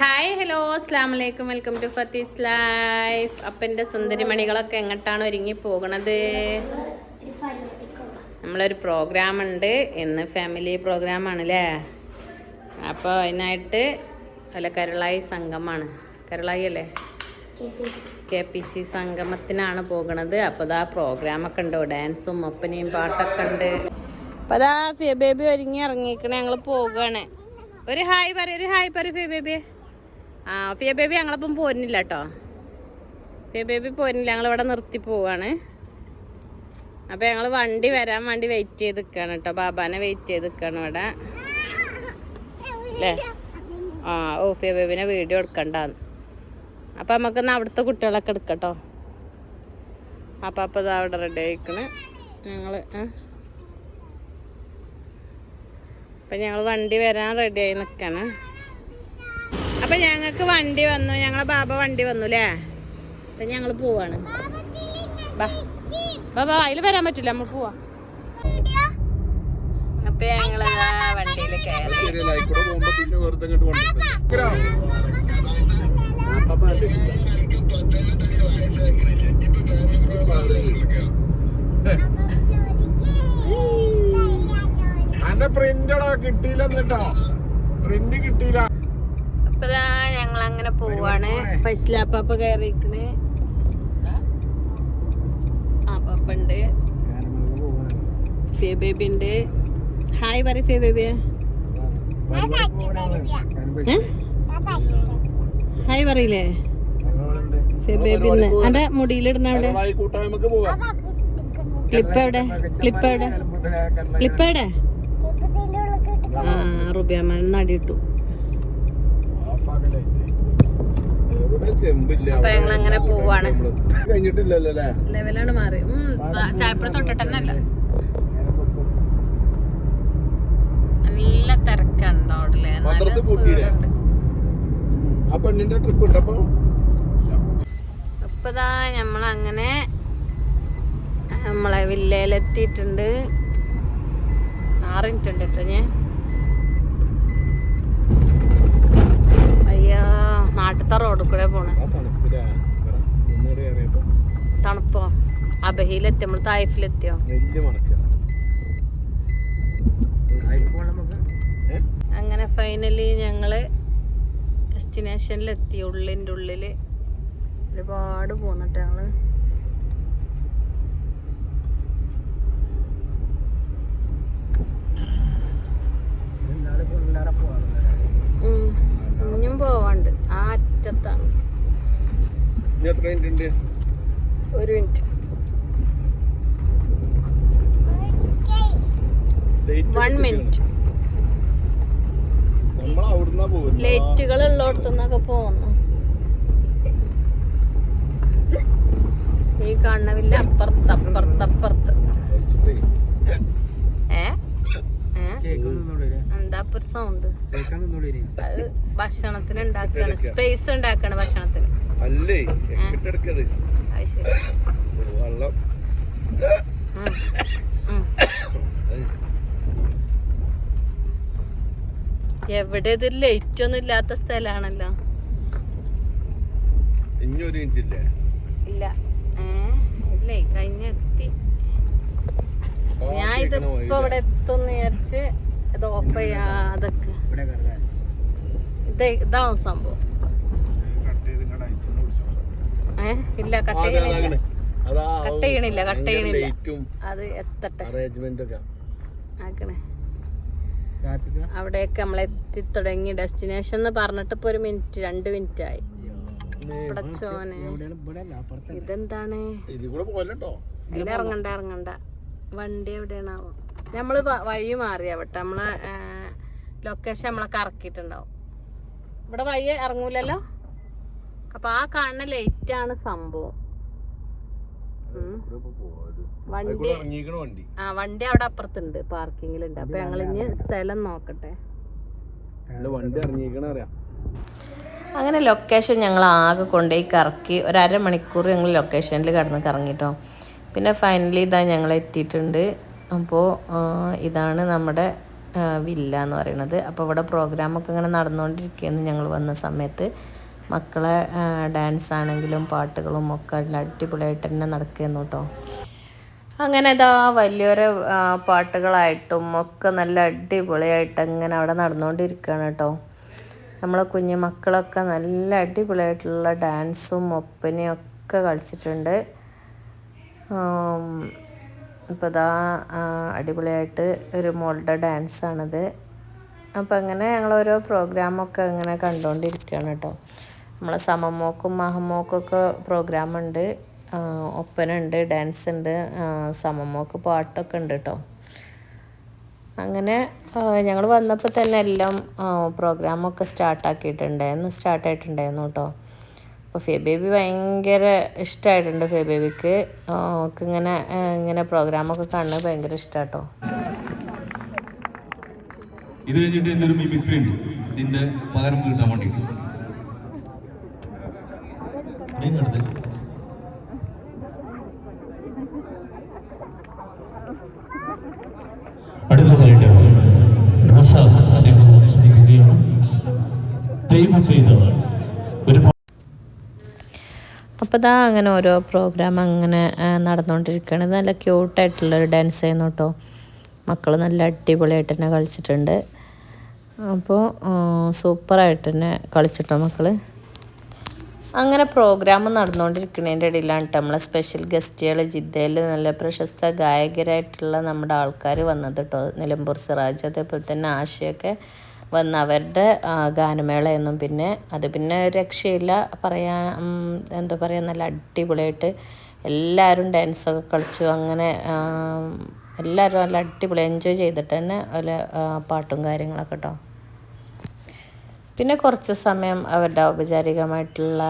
Hi hello അസ്ലാം വലൈക്കും welcome to ഫത്തീസ് life അപ്പന്റെ സുന്ദരിമണികളൊക്കെ എങ്ങോട്ടാണ് ഒരുങ്ങി പോകണത്? നമ്മളൊരു പ്രോഗ്രാം ഉണ്ട്. ഇന്ന് ഫാമിലി പ്രോഗ്രാം ആണല്ലേ അപ്പോൾ അതിനായിട്ട് അല്ല കരളായി സംഗമാണ്. കരളായി അല്ലേ? കെ പി സി സംഗമത്തിനാണ് പോകണത്. അപ്പോൾ ഇതാ പ്രോഗ്രാമൊക്കെ ഉണ്ട്. ഡാൻസും ഒപ്പനയും പാട്ടൊക്കെ ഉണ്ട്. അപ്പോൾ അതാ ഫിയ ബേബി ഒരുങ്ങി ഇറങ്ങിക്കണേ ഞങ്ങൾ പോകുകയാണ് ഒരു ഹായ് പറ ഒരു ഹായ് പറ ഫിയ ബേബി ആ ഫിയ ബേബി ഞങ്ങളപ്പം പോരുന്നില്ല കേട്ടോ ഫിയ ബേബി പോരുന്നില്ല ഞങ്ങളിവിടെ നിർത്തി പോവാണ്. അപ്പോൾ ഞങ്ങൾ വണ്ടി വരാൻ വേണ്ടി വെയിറ്റ് ചെയ്ത് നിൽക്കുകയാണ് കേട്ടോ ബാബാനെ വെയിറ്റ് ചെയ്ത് നിൽക്കുകയാണ് ഇവിടെ. അല്ലേ ആ ഓ ഫിയ ബേബിനെ വീഡിയോ എടുക്കണ്ടാന്ന്. അപ്പം നമുക്കൊന്ന് അവിടുത്തെ കുട്ടികളൊക്കെ എടുക്കട്ടോ. അപ്പം അപ്പം ഇതാ അവിടെ റെഡി ആയിക്കണ്. ഞങ്ങൾ അപ്പം ഞങ്ങൾ വണ്ടി വരാൻ റെഡി ആയി നിൽക്കാണ് അപ്പം ഞങ്ങൾക്ക് വണ്ടി വന്നു. ഞങ്ങളെ ബാബ വണ്ടി വന്നു അല്ലേ അപ്പം ഞങ്ങൾ പോവാണ്. ബാബ അതിൽ വരാൻ പറ്റില്ല. നമ്മൾ പോവാ. അപ്പൊ ഞങ്ങൾ വണ്ടിയിൽ അന്റെ പ്രിന്റടാ കിട്ടിയില്ല എന്നിട്ടാ പ്രിന്റ് കിട്ടിയില്ല. അപ്പൊ ഞങ്ങൾ അങ്ങനെ പോവാണ് ഫസ്ലാപ്പാപ്പ കയറിക്കണ് ആ പാപ്പ ഉണ്ട് ഫിയ ബേബി ഉണ്ട് ഹായ് പറ ഫിയ ബേബി. ഹായ് പറയില്ലേ? ഫിയ ബേബി എന്റെ മുടിയിലിടുന്ന അവിടെ? ക്ലിപ്പ് എവിടെ? ക്ലിപ്പ് എവിടെ? ക്ലിപ്പ് എവിടെ? ആ റുബിയമ്മ നടിയിട്ടു എവിടെ ചെമ്പില്ല അപ്പൊ ഞങ്ങൾ അങ്ങനെ പോവാണ്. ലെവലാണ് മാറി. ചായപ്പുഴ തൊട്ടിട്ട് തന്നെ അല്ല നല്ല തിരക്കുണ്ട് അവിടെ ട്രിപ്പ് ഉണ്ടപ്പോ അപ്പതാ നമ്മളങ്ങനെ നമ്മളെ വില്ലയിലെത്തിയിട്ടുണ്ട്. ആറ് മിനിറ്റ് ഉണ്ട് കേട്ടോ ഞാൻ നാട്ടിലത്തെ റോഡിൽ കൂടെ പോണ. തണുപ്പോ അബഹിയിലെത്തി നമ്മൾ തായ്ഫിലെത്തിയോ? അങ്ങനെ ഫൈനലി ഞങ്ങൾ ഡെസ്റ്റിനേഷനിലെത്തി ഉള്ളിന്റെ ഉള്ളിൽ ഒരുപാട് പോന്നിട്ട് ഞങ്ങൾ. ഉം. ഇനിയും പോവാണ്ട്. ആ അറ്റത്താണ്. ഒരു മിനിറ്റ് വൺ മിനിറ്റ് ലൈറ്റുകൾ ഉള്ളിടത്തുനിന്നൊക്കെ പോന്നു ഈ കാണവില്ല അപ്പുറത്ത് അപ്പുറത്ത് അപ്പുറത്ത്. എന്താ സൗണ്ട് അത് ഭക്ഷണത്തിന് ഉണ്ടാക്കാണ്. സ്പേസ് ഉണ്ടാക്കാണ് ഭക്ഷണത്തിന്. അല്ലേ? വെള്ളം. എവിടെ ഇത് ലൈറ്റ് ഒന്നും ഇല്ലാത്ത സ്ഥലാണല്ലോ. ഇനി ഒരു മിനിറ്റ് ഇല്ലേ? ഇല്ല. ഏ? ഇല്ലേ കഴിഞ്ഞെത്തി ഞാൻ ഇതിപ്പോ ഇവിടെ എത്തും വിചാരിച്ച് ഇത് ഓഫ് ചെയ്യാതൊക്കെ ഇത് ഇതാവും സംഭവം. ഏ? ഇല്ല കട്ട് ചെയ്യണില്ല. കട്ട് ചെയ്യണില്ല കട്ട് ചെയ്യണില്ല. അത് എത്തട്ടെ. ആക്കണേ. അവിടെയൊക്കെ നമ്മൾ എത്തി തുടങ്ങി. ഡെസ്റ്റിനേഷൻ എന്ന് പറഞ്ഞിട്ട് ഇപ്പൊ ഒരു മിനിറ്റ് രണ്ട് മിനിറ്റ് ആയി. ഇതെന്താണ്? ഇതിലിറങ്ങണ്ട ഇറങ്ങണ്ട. വണ്ടി എവിടെയാണാവോ? നമ്മൾ വഴി മാറിയാവട്ടെ നമ്മളെ ലൊക്കേഷൻ നമ്മളെ കറക്കിയിട്ടുണ്ടാവും. ഇവിടെ വഴി ഇറങ്ങൂലല്ലോ? അപ്പൊ ആ കാണുന്ന ലൈറ്റ് ആണ് സംഭവം. വണ്ടി ആ വണ്ടി അവിടെ അപ്പുറത്തുണ്ട് പാർക്കിങ്ങിലുണ്ട്. അപ്പൊ ഞങ്ങൾ ഇനി സ്ഥലം നോക്കട്ടെ. വണ്ടി അങ്ങനെ ലൊക്കേഷൻ ഞങ്ങൾ ആകെ കൊണ്ടുപോയി കറക്കി ഒരു അരമണിക്കൂർ ഞങ്ങൾ ലൊക്കേഷനിൽ കിടന്ന് കറങ്ങിട്ടോ. പിന്നെ ഫൈനലി ഇതാ ഞങ്ങൾ എത്തിയിട്ടുണ്ട്. അപ്പോൾ ഇതാണ് നമ്മുടെ വില്ല എന്ന് പറയുന്നത് അപ്പോൾ ഇവിടെ പ്രോഗ്രാമൊക്കെ ഇങ്ങനെ നടന്നുകൊണ്ടിരിക്കുകയെന്ന് ഞങ്ങൾ വന്ന സമയത്ത്. മക്കളെ ഡാൻസ് ആണെങ്കിലും പാട്ടുകളും ഒക്കെ അടിപൊളിയായിട്ട് തന്നെ നടക്കുകയെന്നു കേട്ടോ അങ്ങനെ ഇതാ വലിയൊരു പാട്ടുകളായിട്ടും ഒക്കെ നല്ല അടിപൊളിയായിട്ട് അങ്ങനെ അവിടെ നടന്നുകൊണ്ടിരിക്കുകയാണ് കേട്ടോ നമ്മളെ കുഞ്ഞു മക്കളൊക്കെ നല്ല അടിപൊളിയായിട്ടുള്ള ഡാൻസും ഒപ്പനയും ഒക്കെ കളിച്ചിട്ടുണ്ട്. ഇപ്പോൾ ഇതാ അടിപൊളിയായിട്ട് ഒരു മോളുടെ ഡാൻസാണിത്. അപ്പോൾ അങ്ങനെ ഞങ്ങൾ ഓരോ പ്രോഗ്രാമൊക്കെ ഇങ്ങനെ കണ്ടുകൊണ്ടിരിക്കുകയാണ് കേട്ടോ. നമ്മളെ സമമോക്കും മഹമോക്കൊക്കെ പ്രോഗ്രാമുണ്ട്. ഒപ്പനുണ്ട് ഡാൻസ് ഉണ്ട് സമമോക്ക് പാട്ടൊക്കെ ഉണ്ട് കേട്ടോ. അങ്ങനെ ഞങ്ങൾ വന്നപ്പോൾ തന്നെ എല്ലാം പ്രോഗ്രാമൊക്കെ സ്റ്റാർട്ടാക്കിയിട്ടുണ്ടായിരുന്നു സ്റ്റാർട്ടായിട്ടുണ്ടായിരുന്നു കേട്ടോ. അപ്പോൾ ഫെ ബേബി ഭയങ്കര ഇഷ്ടമായിട്ടുണ്ട് ഫേ ബേബിക്ക് അവൾക്ക് ഇങ്ങനെ ഇങ്ങനെ പ്രോഗ്രാമൊക്കെ കാണുന്നത് ഭയങ്കര ഇഷ്ടാട്ടോ. കേട്ടോ ഇത് കഴിഞ്ഞിട്ട് എന്റെ ഒരു മിമിക്രി ഉണ്ട്. ഇതിന്റെ പകരം കിട്ടാൻ വേണ്ടിയിട്ട്. അടുത്തതായിട്ട് ചെയ്തതാണ് ചെയ്തവർ. ഒരു അപ്പോൾ ഇതാ അങ്ങനെ ഓരോ പ്രോഗ്രാം അങ്ങനെ നടന്നുകൊണ്ടിരിക്കുകയാണ് നല്ല ക്യൂട്ടായിട്ടുള്ളൊരു ഡാൻസ് ആയിരുന്നു കേട്ടോ മക്കൾ നല്ല അടിപൊളിയായിട്ട് തന്നെ കളിച്ചിട്ടുണ്ട്. അപ്പോൾ സൂപ്പറായിട്ട് തന്നെ കളിച്ചിട്ടോ മക്കൾ അങ്ങനെ പ്രോഗ്രാം നടന്നുകൊണ്ടിരിക്കുന്നതിന്റെ ഇടയിലാണ് നമ്മളെ സ്പെഷ്യൽ ഗസ്റ്റുകൾ ജിദ്ദയിൽ നല്ല പ്രശസ്ത ഗായകരായിട്ടുള്ള നമ്മുടെ ആൾക്കാർ വന്നത് കേട്ടോ നിലമ്പൂർ സിറാജ് അതേപോലെ തന്നെ ആശയൊക്കെ വന്ന് അവരുടെ ഗാനമേളയൊന്നും പിന്നെ അത് പിന്നെ രക്ഷയില്ല. പറയാൻ എന്താ പറയുക നല്ല അടിപൊളിയായിട്ട് എല്ലാവരും ഡാൻസൊക്കെ കളിച്ചു. അങ്ങനെ എല്ലാവരും നല്ല അടിപൊളി എൻജോയ് ചെയ്തിട്ട് തന്നെ അതിൽ പാട്ടും കാര്യങ്ങളൊക്കെ കേട്ടോ പിന്നെ കുറച്ച് സമയം അവരുടെ ഔപചാരികമായിട്ടുള്ള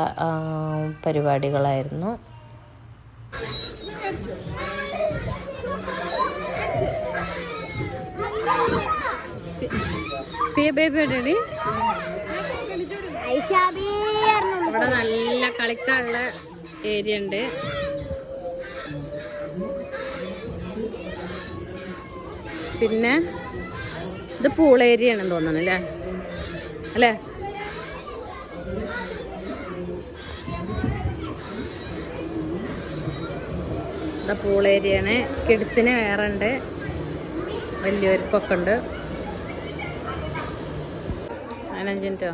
ആ, പരിപാടികളായിരുന്നു ഇവിടെ നല്ല കളിക്കാനുള്ള ഏരിയ ഉണ്ട്. പിന്നെ ഇത് പൂൾ ഏരിയ ആണെന്ന് തോന്നുന്നു അല്ലേ? അല്ലേ? പൂൾ ഏരിയ ആണ്. കിഡ്സിന് വേറെ ഉണ്ട്. വലിയവർക്കൊക്കെ ഉണ്ട്. പതിനഞ്ച് മിനിറ്റോ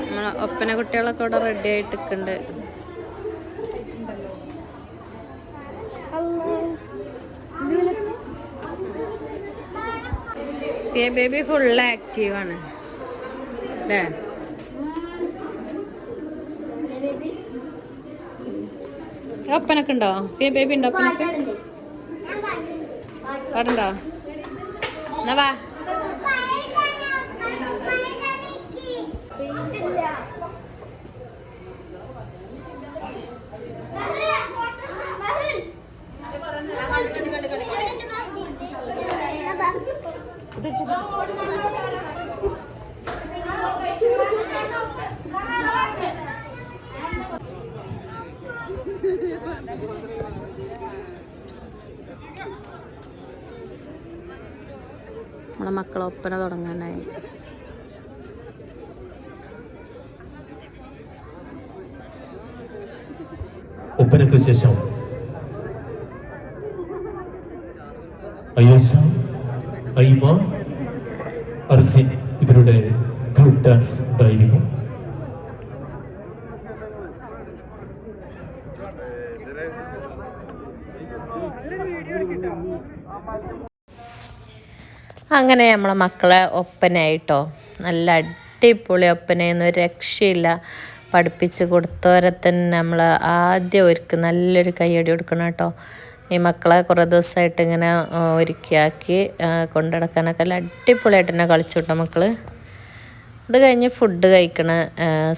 നമ്മളെ ഒപ്പന കുട്ടികളൊക്കെ ഇവിടെ റെഡി ആയിട്ട് നിൽക്കുന്നുണ്ട് ബേബി ഫുൾ ആക്റ്റീവ് ആണ്. അല്ലേ? ഒപ്പനൊക്കെ ഉണ്ടോ? സിയ ബേബി ഉണ്ടോ? ഒപ്പനൊക്കെ? പാടുണ്ടോ? എന്നാ വാ. നമ്മളെ മക്കളെ ഒപ്പന തുടങ്ങാനായി. ഒപ്പനയ്ക്ക് ശേഷം അയോഷ ഐമ അർഫിൻ ഇവരുടെ ഗ്രൂപ്പ് ഡാൻസ് ഉണ്ടായിരിക്കും അങ്ങനെ നമ്മളെ മക്കളെ ഒപ്പനയായിട്ടോ. നല്ല അടിപൊളി ഒപ്പനയൊന്നും രക്ഷയില്ല. പഠിപ്പിച്ച് കൊടുത്തവരെ തന്നെ നമ്മൾ ആദ്യം ഒരുക്ക് നല്ലൊരു കയ്യടി കൊടുക്കണം കേട്ടോ. ഈ മക്കളെ കുറേ ദിവസമായിട്ട് ഇങ്ങനെ ഒരുക്കിയാക്കി കൊണ്ടുനടക്കാനൊക്കെ നല്ല അടിപൊളിയായിട്ട് തന്നെ കളിച്ചു കേട്ടോ മക്കൾ അത് കഴിഞ്ഞ് ഫുഡ് കഴിക്കണ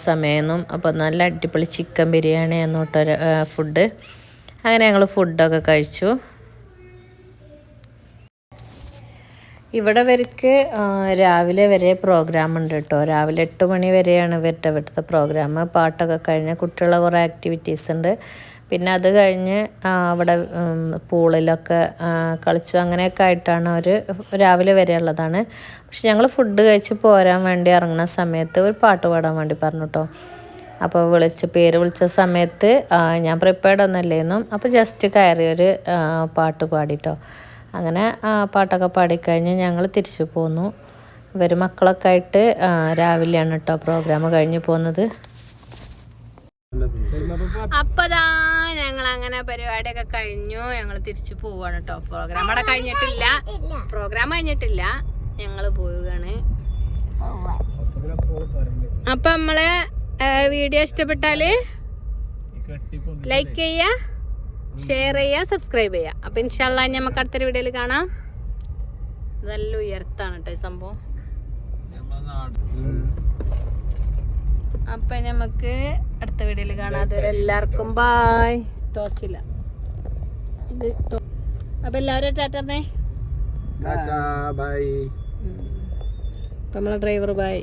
സമയമൊന്നും അപ്പോൾ നല്ല അടിപൊളി ചിക്കൻ ബിരിയാണി എന്നോട്ടൊരു ഫുഡ്. അങ്ങനെ ഞങ്ങൾ ഫുഡൊക്കെ കഴിച്ചു. ഇവിടെ ഇവർക്ക് രാവിലെ വരെ പ്രോഗ്രാം ഉണ്ട് കേട്ടോ രാവിലെ എട്ട് മണി വരെയാണ് ഇവരുടെ ഇവിടുത്തെ പ്രോഗ്രാം പാട്ടൊക്കെ കഴിഞ്ഞ് കുട്ടികളെ കുറേ ആക്ടിവിറ്റീസ് ഉണ്ട്. പിന്നെ അത് കഴിഞ്ഞ് അവിടെ പൂളിലൊക്കെ കളിച്ചു അങ്ങനെയൊക്കെ ആയിട്ടാണ് അവർ രാവിലെ വരെ ഉള്ളതാണ്. പക്ഷെ ഞങ്ങൾ ഫുഡ് കഴിച്ച് പോരാൻ വേണ്ടി ഇറങ്ങുന്ന സമയത്ത് ഒരു പാട്ട് പാടാൻ വേണ്ടി പറഞ്ഞു കേട്ടോ അപ്പോൾ വിളിച്ച് പേര് വിളിച്ച സമയത്ത് ഞാൻ പ്രിപ്പയർഡ് ഒന്നല്ലേന്നും അപ്പോൾ ജസ്റ്റ് കയറി ഒരു പാട്ട് പാടിട്ടോ അങ്ങനെ ആ പാട്ടൊക്കെ പാടിക്കഴിഞ്ഞ് ഞങ്ങൾ തിരിച്ചു പോന്നു. ഇവർ മക്കളൊക്കെ ആയിട്ട് രാവിലെയാണ് കേട്ടോ പ്രോഗ്രാം കഴിഞ്ഞ് പോകുന്നത് അപ്പതാ ഞങ്ങൾ അങ്ങനെ പരിപാടിയൊക്കെ കഴിഞ്ഞു. ഞങ്ങൾ തിരിച്ചു പോവാണ് കേട്ടോ പ്രോഗ്രാം അവിടെ കഴിഞ്ഞിട്ടില്ല. പ്രോഗ്രാം കഴിഞ്ഞിട്ടില്ല. ഞങ്ങൾ പോവുകയാണ്. അപ്പൊ നമ്മളെ വീഡിയോ ഇഷ്ടപ്പെട്ടാൽ ലൈക്ക് ചെയ്യുക ഷെയർ ചെയ്യുക സബ്സ്ക്രൈബ് ചെയ്യുക അപ്പൊ ഇൻഷാല്ല നമുക്ക് അടുത്തൊരു വീഡിയോയിൽ കാണാം. നല്ല ഉയർത്താണ് കേട്ടോ ഈ സംഭവം. അപ്പൊ നമുക്ക് അടുത്ത വീഡിയോയിൽ കാണാം. അതുവരെ എല്ലാവർക്കും ബായ്. ടോസില്ല. ഇത് അപ്പൊ എല്ലാവരും ടാറ്ററിനെ ബൈ അപ്പൊ നമ്മളെ ഡ്രൈവർ ബായ്.